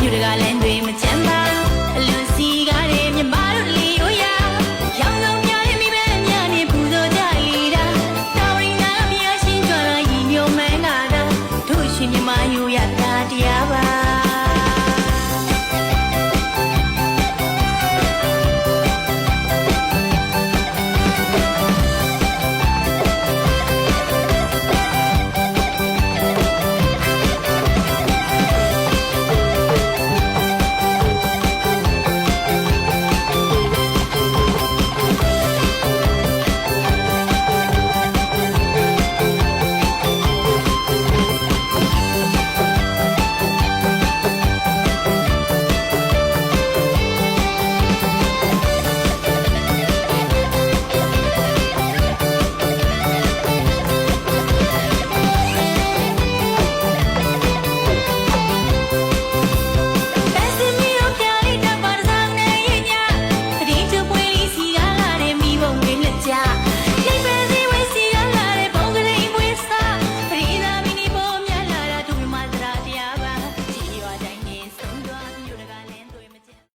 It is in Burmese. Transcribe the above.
မြို့တကာလမ်းတွေမချမ်းသာအလွန်စီကားတွေမြမတို့လီအိုယာရောင်ကောင်များရဲ့မိမဲများနဲ့ပူဇော်ကြလေတာတော်ရင်နာမြရှင်ကြွားရည်ညုံမန်းကတာတို့ရှင်မြမယူရတာတရားပါ